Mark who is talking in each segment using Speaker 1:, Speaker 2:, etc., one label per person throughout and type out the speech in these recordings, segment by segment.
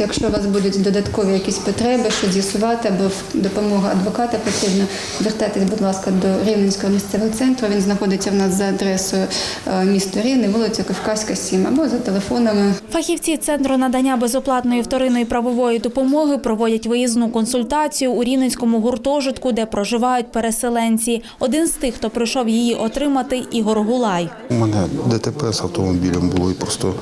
Speaker 1: Якщо у вас будуть додаткові якісь потреби, що з'ясувати або допомога адвоката потрібна, звертайтесь, будь ласка, до Рівненського місцевого центру. Він знаходиться в нас за адресою е, місто Рівне, вулиця Кавказька, 7, або за телефонами
Speaker 2: Фахівці центру надання безоплатної вторинної правової допомоги проводять виїзну консультацію у Рівненському гуртожитку, де проживають переселенці. Один з тих, хто прийшов її отримати, Ігор Гулай.
Speaker 3: У мене ДТП з автомобілем було і просто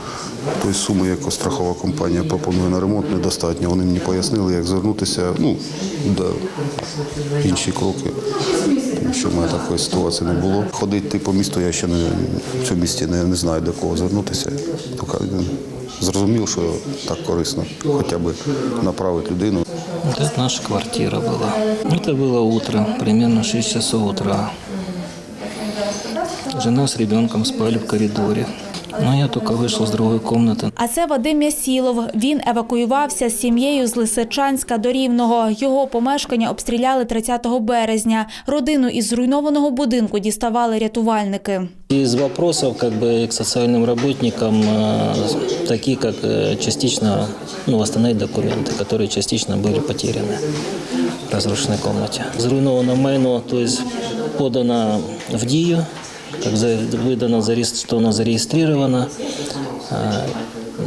Speaker 3: тої суми, яку страхова компанія пропонує на ремонт, недостатньо. Вони мені пояснили, як звернутися. Ну, да, інші кроки. Що в мене такої ситуації не було. Ходити по місту я ще не в цьому місті не, не знаю до кого звернутися. Поки зрозумів, що так корисно, хоча б направити людину.
Speaker 4: Вот это наша квартира была. Это было утро, примерно 6 часов утра. Жена с ребенком спали в коридоре. Но я только вышел с другой комнаты.
Speaker 2: А це Вадим Ясілов. Він евакуювався з сім'єю з Лисичанська до Рівного. Його помешкання обстріляли 30 березня. Родину із зруйнованого будинку діставали рятувальники.
Speaker 4: Из вопросов как бы к социальным работникам э, такие, как э, частично ну, восстановить документы, которые частично были потеряны в разрушенной комнате. Зруйновано майно, то есть подано в ДИЮ, как за, выдано, зарегис- что оно зарегистрировано. Э,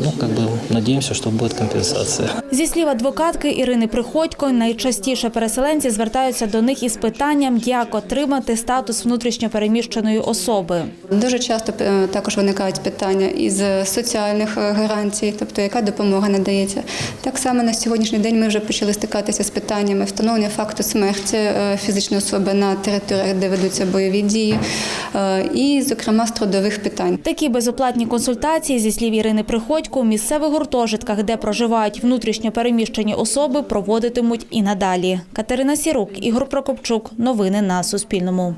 Speaker 4: Ну, как бы надеемся, что будет компенсация.
Speaker 2: Зі слів адвокатки Ірини Приходько, найчастіше переселенці звертаються до них із питанням, як отримати статус внутрішньопереміщеної особи.
Speaker 1: Дуже часто е, також виникають питання із соціальних е, гарантій, тобто яка допомога надається. Так само на сьогоднішній день ми вже почали стикатися з питаннями встановлення факту смерті е, фізичної особи на територіях, де ведуться бойові дії, е, і, зокрема, з трудових питань.
Speaker 2: Такі безоплатні консультації, зі слів Ірини Приходько, у місцевих гуртожитках, де проживають внутрішньо переміщені особи, проводитимуть і надалі. Катерина Сірук, Ігор Прокопчук. Новини на Суспільному.